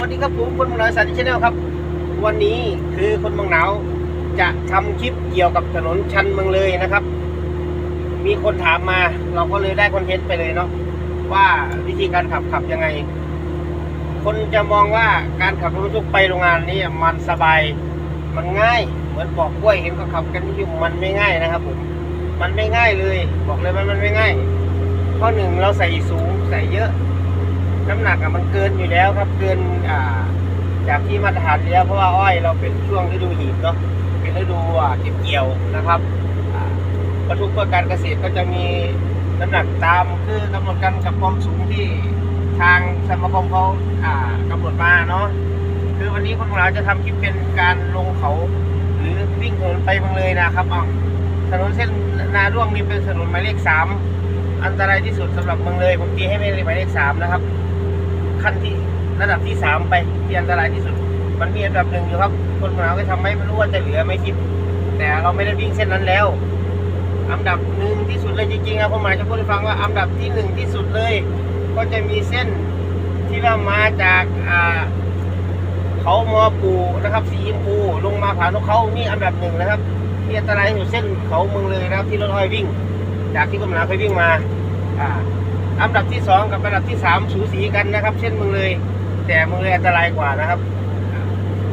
วัสดีครับผมคนเมืองหนาวสันชแนลครับ วันนี้คือคนเมืองหนาวจะทำคลิปเกี่ยวกับถนนชันเมืองเลยนะครับ มีคนถามมาเราก็เลยได้คอนเทนต์ไปเลยเนาะว่าวิธีการขับขับยังไง คนจะมองว่าการขับรถบรรทุกไปโรงงานนี่มันสบายมันง่าย เหมือนปอกกล้วยเห็นเขาขับกันอยู่มันไม่ง่ายนะครับผมมันไม่ง่ายเลย บอกเลยว่ามันไม่ง่ายข้อหนึ่งเราใส่สูงใส่เยอะ น้ำหนักอะมันเกินอยู่แล้วครับเกินอ่า จากที่มาตรฐานอยู่แล้วเพราะว่าอ้อยเราเป็นช่วงฤดูหีบเนาะเป็นฤดูอ่าเก็บเกี่ยวนะครับอ่าบรรทุกเพื่อการเกษตรก็จะมีน้ำหนักตามคือกำหนดกันกับความสูงที่ทางสมาคมเขาอ่ากำหนดมาเนาะคือวันนี้คนของเราจะทำคลิปเป็นการลงเขา หรือวิ่งถนนไปเมืองเลยนะครับอ้าวถนนเส้นนาร่วงนี่เป็นถนนหมายเลขสามอันตรายที่สุดสำหรับเมืองเลยผมตีให้ไม่หมายเลขสามนะครับ ขั้นที่ระดับที่สามไปที่อันตรายที่สุด มันมีอันดับหนึ่งอยู่ครับ คนหนาวก็ทำไม่ไม่รู้ว่าจะเหลือไม่คิด แต่เราไม่ได้วิ่งเส้นนั้นแล้ว อันดับหนึ่งที่สุดเลยจริงๆครับผมหมายจะพูดให้ฟังว่าอันดับที่หนึ่งที่สุดเลย ก็จะมีเส้นที่ว่ามาจากอ่าเขามอปูนะครับสีชมพูลงมาผานกเขานี่อันดับหนึ่งนะครับที่อันตรายที่สุดเส้นเขาเมืองเลยนะครับที่รถอ้อยวิ่ง จากที่คนหนาวเคยวิ่งมาอ่า อันดับที่สองกับอันดับที่สามสูสีกันนะครับ เช่นเมืองเลย แต่เมืองเลยอันตรายกว่านะครับอ่า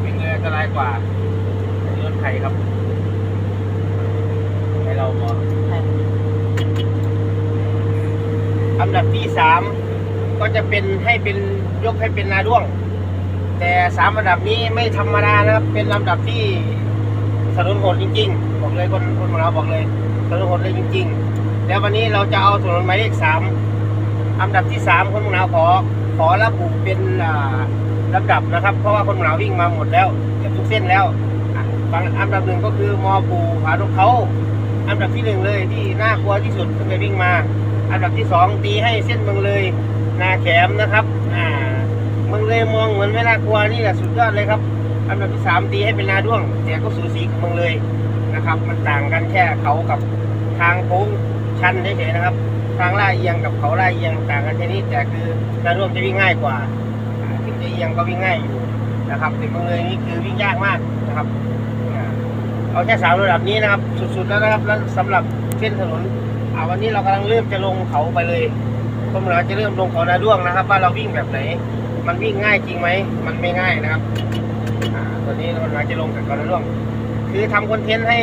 เมืองเลยอันตรายกว่าอันนี้รถไทยครับให้เราบอกอันดับที่สามก็จะเป็นให้เป็นยกให้เป็นนาด้วง แต่สามอันดับนี้ไม่ธรรมดานะครับ เป็นลำดับที่ถนนโหดจริงๆบอกเลยคนคนของเราบอกเลยถนนโหดเลยจริง ๆ แล้ววันนี้เราจะเอาถนนหมายเลขสาม อันดับที่สามคนเมืองหนาวขอขอระบุเป็นลำดับนะครับ เพราะว่าคนเมืองหนาววิ่งมาหมดแล้วเกือบทุกเส้นแล้วบางอันดับหนึ่งก็คือมอปูผานกเขา อันดับที่หนึ่งเลยที่น่ากลัวที่สุดที่เคยวิ่งมา อันดับที่สองตีให้เส้นเมืองเลยนาแขมนะครับอ่าเมืองเลยมองเหมือนไม่น่ากลัวนี่แหละสุดยอดเลยครับ อันดับที่สามตีให้เป็นนาด้วงแต่ก็สูสีกับเมืองเลยนะครับ มันต่างกันแค่เขากับทางโค้งชันเฉยๆนะครับ ทางลาดเอียงกับเขาลาดเอียงต่างกันแค่นี้แต่คือนาร่วมจะวิ่งง่ายกว่าถึงจะเอียงก็วิ่งง่ายอยู่นะครับแต่เมืองเลยนี่คือวิ่งยากมากนะครับเอาแค่สามระดับนี้นะครับ สุดๆแล้วนะครับแล้วสำหรับเส้นถนนอาวันนี้เรากำลังเริ่มจะลงเขาไปเลยก็เหมือนเราจะเริ่มลงเขานาด้วงนะครับ ว่าเราวิ่งแบบไหน มันวิ่งง่ายจริงไหมมันไม่ง่ายนะครับตอนนี้เรากำลังจะลงกับเขานาด้วง คือทำคอนเทนต์ให้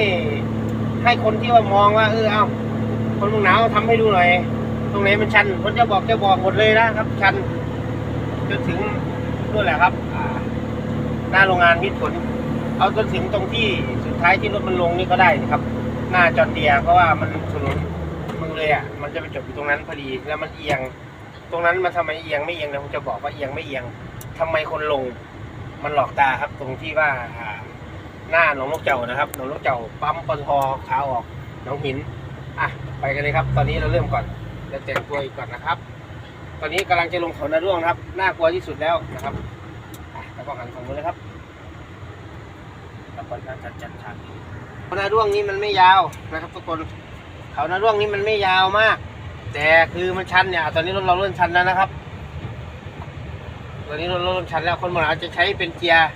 ให้คนที่ว่ามองว่าเออเอา คนเมืองหนาวทำให้ดูหน่อย ตรงไหนมันชันคนจะบอกจะบอกหมดเลยนะครับ ชันจนถึงนู่นแหละครับหน้าโรงงานมิตรผล เอาจนถึงตรงที่สุดท้ายที่รถมันลงนี่ก็ได้นะครับ หน้าจอดเดียเพราะว่ามันถนนมึงเลยอะมันจะไปจบอยู่ตรงนั้นพอดีแล้วมันเอียง ตรงนั้นมันทำไมเอียงไม่เอียงนะผมจะบอกว่าเอียงไม่เอียงทำไมคนลง มันหลอกตาครับ ตรงที่ว่าหน้าหนองนกเจ้านะครับหนองนกเจ้าปั๊มปตทขาออกหนองหิน ไปกันเลยครับ ตอนนี้เราเริ่มก่อนเราแต่งตัวอีกก่อนนะครับ ตอนนี้กำลังจะลงเขานาร่วงนะครับ น่ากลัวที่สุดแล้วนะครับอะแล้วก็หันฝั่งนู้นเลยครับแล้วก็จัดจัดจัดฉากเขานาร่วงนี้มันไม่ยาวนะครับทุกคน เขานาร่วงนี้มันไม่ยาวมาก แต่คือมันชันเนี่ย ตอนนี้รถเราเริ่มชันแล้วนะครับ ตอนนี้รถเราเริ่มชันแล้ว คนมันอาจจะใช้เป็นเกียร์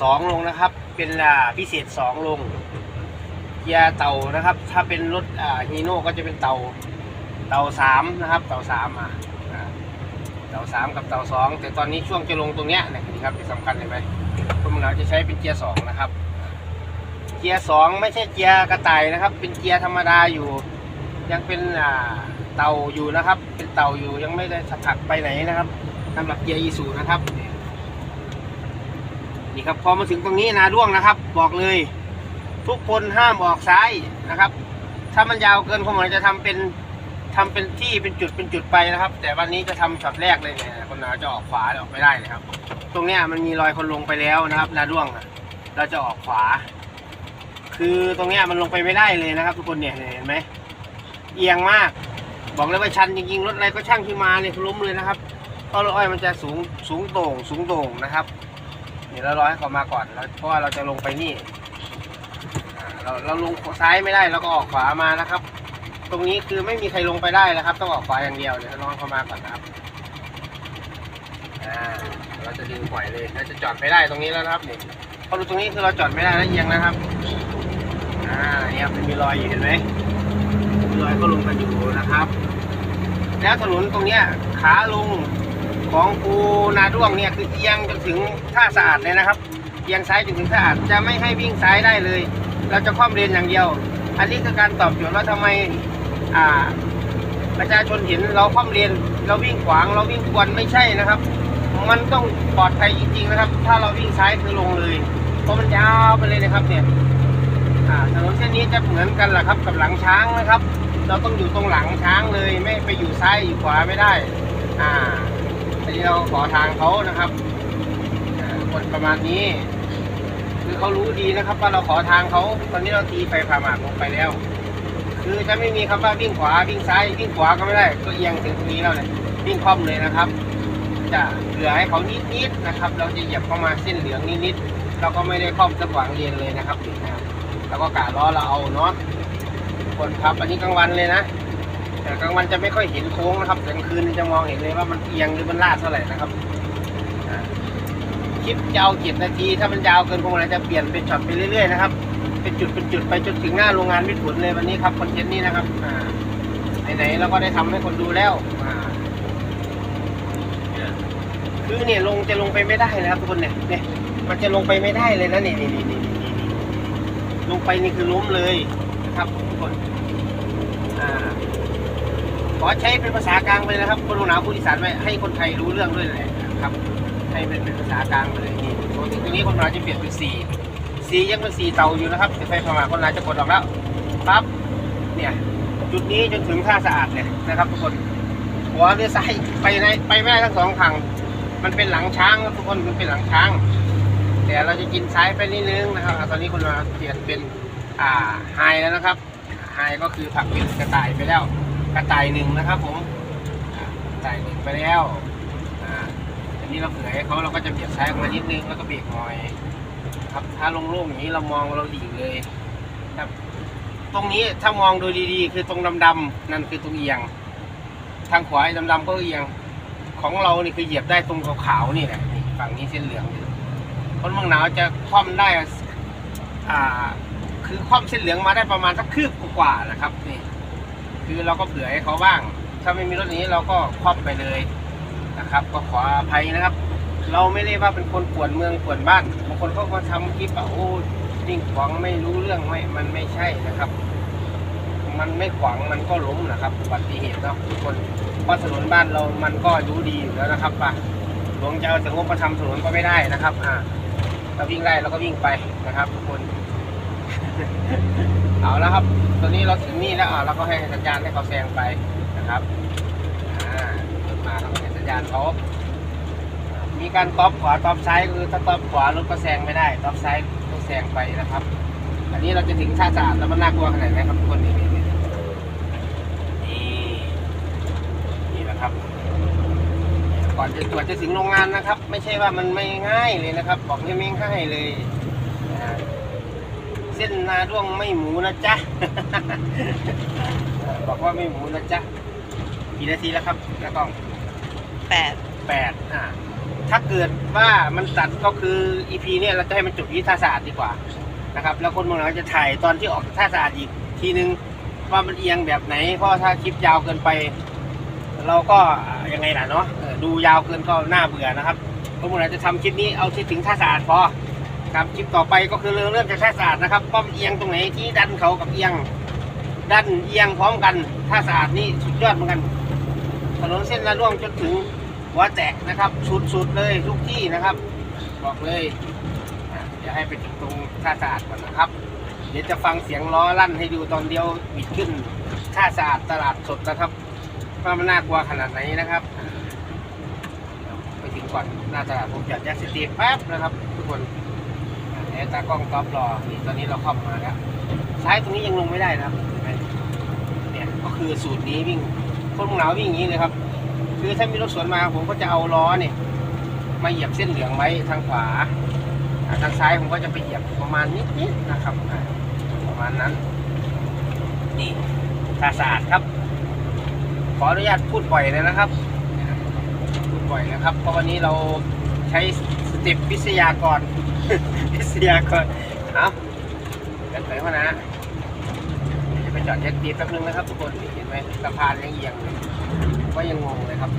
สองลงนะครับ เป็นอ่าพิเศษสองลงเกียร์เต่านะครับ ถ้าเป็นรถฮีโน่ก็จะเป็นเต่าเต่าสามนะครับ เต่าสามอะเต่าสามกับเต่าสองแต่ตอนนี้ช่วงจะลงตรงเนี้ยนะครับที่สำคัญเห็นไหมพวกมันเราจะใช้เป็นเกียร์สองนะครับ เกียร์สองไม่ใช่เกียร์กระต่ายนะครับ เป็นเกียร์ธรรมดาอยู่ ยังเป็นอ่าเต่าอยู่นะครับ เป็นเต่าอยู่ยังไม่ได้ถักไปไหนนะครับสำหรับเกียร์อีสูนะครับนี่ครับพอมาถึงตรงนี้นาด้วงนะครับ บอกเลย ทุกคนห้ามออกซ้ายนะครับ ถ้ามันยาวเกินคนหมายจะทำเป็นทำเป็นที่เป็นจุดเป็นจุดไปนะครับ แต่วันนี้จะทำช็อตแรกเลยเนี่ยคนหนาจะออกขวาออกไม่ได้นะครับ ตรงเนี้ยมันมีรอยคนลงไปแล้วนะครับนาด้วงเราจะออกขวา คือตรงเนี้ยมันลงไปไม่ได้เลยนะครับ ทุกคนเนี่ยเห็นไหมเอียงมากบอกเลยว่าชันจริงๆรถอะไรก็ช่างที่มาเนี่ยล้มเลยนะครับเพราะรถอ้อยมันจะสูงสูงโต่งสูงโต่งนะครับ เดี๋ยวเรารอให้เขามาก่อนแล้วเพราะว่าเราจะลงไปนี่ เราเราลงซ้ายไม่ได้เราก็ออกขวามานะครับ ตรงนี้คือไม่มีใครลงไปได้แล้วครับ ต้องออกขวาอย่างเดียวเดี๋ยวน้องเข้ามาก่อนนะครับอ่าเราจะดึงปล่อยเลยเราจะจอดไม่ได้ตรงนี้แล้วนะครับนี่เพราะดูตรงนี้คือเราจอดไม่ได้แล้วเอียงนะครับอ่าเนี่ยมันมีรอยอยู่เห็นไหมมีรอยก็ลงกันอยู่นะครับ แล้วถนนตรงเนี้ยขาลงของปูนาด้วงเนี่ยคือเอียงจนถึงท่าสะอาดเลยนะครับเอียงซ้ายจนถึงท่าสะอาดจะไม่ให้วิ่งซ้ายได้เลย เราจะคว่ำเลนอย่างเดียว อันนี้คือการตอบโจทย์ว่าทำไมอ่าประชาชนเห็นเราคว่ำเลนเราวิ่งขวางเราวิ่งกวนไม่ใช่นะครับ มันต้องปลอดภัยจริง ๆ นะครับ ถ้าเราวิ่งซ้ายคือลงเลยเพราะมันยาวไปเลยนะครับเนี่ยอ่าถนนเส้นนี้จะเหมือนกันแหละครับกับหลังช้างนะครับ เราต้องอยู่ตรงหลังช้างเลยไม่ไปอยู่ซ้ายอยู่ขวาไม่ได้ อ่าอันนี้เราขอทางเขานะครับกดประมาณนี้ คือเขารู้ดีนะครับ ว่าเราขอทางเขาตอนนี้เราตีไฟผ่าหมากลงไปแล้ว คือจะไม่มีคำว่าวิ่งขวาวิ่งซ้ายวิ่งขวาก็ไม่ได้ก็เอียงถึงตรงนี้แล้วเนี่ยวิ่งคล่อมเลยนะครับ จะเผื่อให้เขานิดๆนะครับ เราจะเหยียบเข้ามาเส้นเหลืองนิดๆเราก็ไม่ได้คล่อมสะขวางเลนเลยนะครับนะครับแล้วก็กะล้อเราเอาเนาะคนขับอันนี้กลางวันเลยนะแต่กลางวันจะไม่ค่อยเห็นโค้งนะครับแต่กลางคืนจะมองเห็นเลยว่ามันเอียงหรือมันลาดเท่าไหร่นะครับ ลิปยาวเจ็ดนาที ถ้ามันยาวเกินพวกเราจะเปลี่ยนเป็นช็อตไปเรื่อยๆนะครับ เป็นจุดเป็นจุดไปจนถึงหน้าโรงงานมิตรผลเลยวันนี้ครับคอนเทนต์นี้นะครับอ่าไหนๆเราก็ได้ทำให้คนดูแล้วอ่าคือเนี่ยลงจะลงไปไม่ได้นะครับทุกคนเนี่ยเนี่ยมันจะลงไปไม่ได้เลยนะนี่นี่นี่นี่นี่นี่ลงไปนี่คือล้มเลยนะครับทุกคนอ่าขอใช้เป็นภาษากลางไปนะครับคนหนาวผู้อีสานไว้ให้คนไทยรู้เรื่องด้วยเลยนะครับ ให้เป็นเป็นภาษากลางไปเลยนี่ปกติตรงนี้คนหนาวจะเปลี่ยนเป็นสีสียังเป็นสีเตาอยู่นะครับแต่ไฟประมาคนหนาวจะกดออกแล้วปั๊บเนี่ยจุดนี้จนถึงท่าสะอาดเนี่ยนะครับ ทุกคนหัวหรือซ้ายไปในไปไม่ได้ทั้งสองทางมันเป็นหลังช้างครับทุกคนมันเป็นหลังช้าง แต่เราจะกินซ้ายไปนิดนึงนะครับตอนนี้คุณมาเปลี่ยนเป็นอ่าไฮแล้วนะครับไฮก็คือผักเป็นกระต่ายไปแล้วกระต่ายหนึ่งนะครับผมกระต่ายหนึ่งไปแล้ว นี้เราเผื่อให้เขาเราก็จะเบียดซ้ายออกมานิดนึงแล้วก็เบรกหน่อย ครับถ้าโล่งๆอย่างนี้เรามองเราดิ่เลยครับ ตรงนี้ถ้ามองดูดีๆ คือตรงดำๆนั่นคือตรงเอียง ทางขวาไอ้ดำๆก็เอียง ของเรานี่คือเหยียบได้ตรงขาวๆนี่แหละฝั่งนี้เส้นเหลืองคนเมืองหนาวจะคว่ำได้อ่าคือคว่ำเส้นเหลืองมาได้ประมาณสักคืบกว่าๆนะครับนี่คือเราก็เผื่อให้เขาบ้าง ถ้าไม่มีรถนี้เราก็คว่ำไปเลย นะครับ ก็ขออภัยนะครับ เราไม่ได้ว่าเป็นคนปวดเมืองปวดบ้านบางคนเขาก็ทำคลิปอะโอ้ยิ่งขวางไม่รู้เรื่องไม่มันไม่ใช่นะครับ มันไม่ขวางมันก็ล้มนะครับอุบัติเหตุเนาะทุกคนเพราะถนนบ้านเรามันก็รู้ดีอยู่แล้วนะครับว่าหลวงจะเอาแต่งบมาทำถนนก็ไม่ได้นะครับ อ่าเราวิ่งได้เราก็วิ่งไปนะครับ ทุกคน เอาแล้วครับ ตอนนี้เราถึงนี่แล้วอ่าเราก็ให้สัญญาณให้เขาแซงไปนะครับ อ่ามาเราก็ให้ สัญญาณเขามีการตอบขวาตอบซ้ายคือถ้าตอบขวารถก็แซงไม่ได้ตอบซ้ายต้องแซงไปนะครับ อันนี้เราจะถึงท่าสะอาดแล้วมันน่ากลัวขนาดไหนครับทุกคนนี่นี่นี่นี่นะครับ ก่อนจะตรวจจะถึงโรงงานนะครับ ไม่ใช่ว่ามันไม่ง่ายเลยนะครับ บอกให้ไม่ง่ายเลยเส้นนาด้วงไม่หมูนะจ๊ะบอกว่าไม่หมูนะจ๊ะกี่นาทีแล้วครับน้ากล้อง แปดแปดอ่าถ้าเกิดว่ามันตัดก็คือ EP เนี่ยเราจะให้มันจบที่ท่าสะอาดดีกว่านะครับ แล้วคนเมืองเราจะถ่ายตอนที่ออกจากท่าสะอาดอีกทีนึงว่ามันเอียงแบบไหน เพราะถ้าคลิปยาวเกินไป เราก็ยังไงล่ะเนาะดูยาวเกินก็น่าเบื่อนะครับพวกเราจะทำคลิปนี้เอาที่ถึงท่าสะอาดพอครับคลิปต่อไปก็คือเรื่องเริ่มจากท่าสะอาดนะครับป้อมเอียงตรงไหนที่ดันเขากับเอียงดันเอียงพร้อมกันท่าสะอาดนี่สุดยอดเหมือนกันถนนเส้นละล่วงจนถึง หัวแตกนะครับสุดๆเลยทุกที่นะครับ บอกเลยอะเดี๋ยวให้ไปตรงท่าสะอาดก่อนนะครับ เดี๋ยวจะฟังเสียงล้อลั่นให้ดูตอนเดียวบิดขึ้นท่าสะอาดตลาดสดนะครับว่ามันน่ากลัวขนาดไหนนะครับ ไปถึงก่อนหน้าตลาดผมจัดแจ็คสตีแป๊บนะครับ ทุกคนอะเดี๋ยวตากล้องก๊อปรอนี่ตอนนี้เราเข้ามาแล้วซ้ายตรงนี้ยังลงไม่ได้นะครับ เนี่ยก็คือสูตรนี้วิ่งคนมืองหนาววิ่งอย่างนี้เลยครับ คือถ้ามีรถสวนมาผมก็จะเอาล้อเนี่ยมาเหยียบเส้นเหลืองไว้ทางขวา ทางซ้ายผมก็จะไปเหยียบประมาณนิดๆนะครับ ประมาณนั้น นี่ทาสะอาดครับ ขออนุญาตพูดบ่อยเลยนะครับ พูดบ่อยนะครับ เพราะวันนี้เราใช้สเต็ปวิทยากรวิทยากรเอากันไปพ่อนะเดี๋ยวจะไปจอดเช็คดีแป๊บนึงนะครับทุกคนเห็นไหมสะพานยังเอียงเลย ก็ยังงงเลยครับ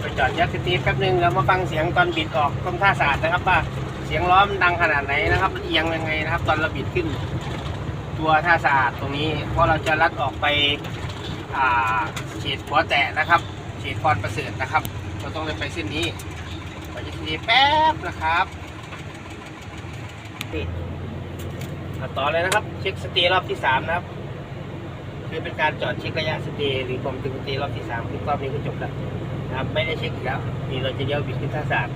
ไปจอดยักษ์สตีฟแป๊บนึงแล้วมาฟังเสียงตอนบิดออกตรงท่าศาสตร์นะครับ ว่าเสียงล้อมดังขนาดไหนนะครับเอียงยังไงนะครับ ตอนเราบิดขึ้น ตัวท่าศาสตร์ตรงนี้เพราะเราจะลัดออกไปเขตหัวแตะนะครับเขตพรประเสริฐนะครับ เราต้องเดินไปเส้นนี้ไปยักษ์สตีฟแป๊บนะครับ นี่เอาต่อเลยนะครับ เช็คสตีรอบที่สามนะครับคือเป็นการจอดเช็คระยะสเตย์หรือผมถึงสเตย์รอบที่สามคือรอบนี้ก็จบแล้วนะครับ ไม่ได้เช็คแล้วนี่เราจะเลี้ยวบิดขึ้นท่าศาสตร์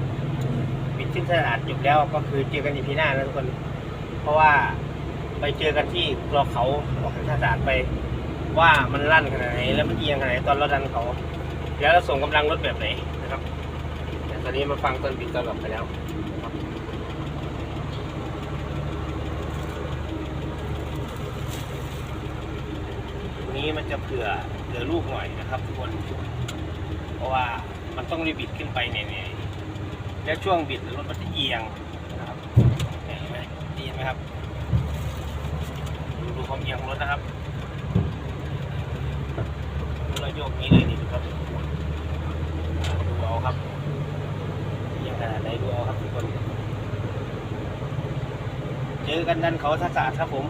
บิดขึ้นท่าศาสตร์จบแล้วก็คือเจอกันอีพีหน้านะทุกคน เพราะว่าไปเจอกันที่กรอเขาออกท่าศาสตร์ไป ว่ามันลั่นขนาดไหนแล้วมันเอียงขนาดไหนตอนเราดันเขา แล้วเราส่งกำลังรถแบบไหนนะครับแต่ตอนนี้มาฟังตอนบิดตอนหลับไปแล้ว งนี้มันจะเผื่อเหลือลูกหน่อยนะครับทุกคนเพราะว่ามันต้องรีบิดขึ้นไปเนี่ยแล้วช่วงบิดรถมันจะเอียงนะครับเห็นไหมได้ยินไหมครับดูดูความเอียงของรถนะครับเราโยกนี้เลยนี่ครับดูเอาครับเอียงขนาดไหนดูเอาครับทุกคนเจอกันดันเขาทัศาสตร์ครับผม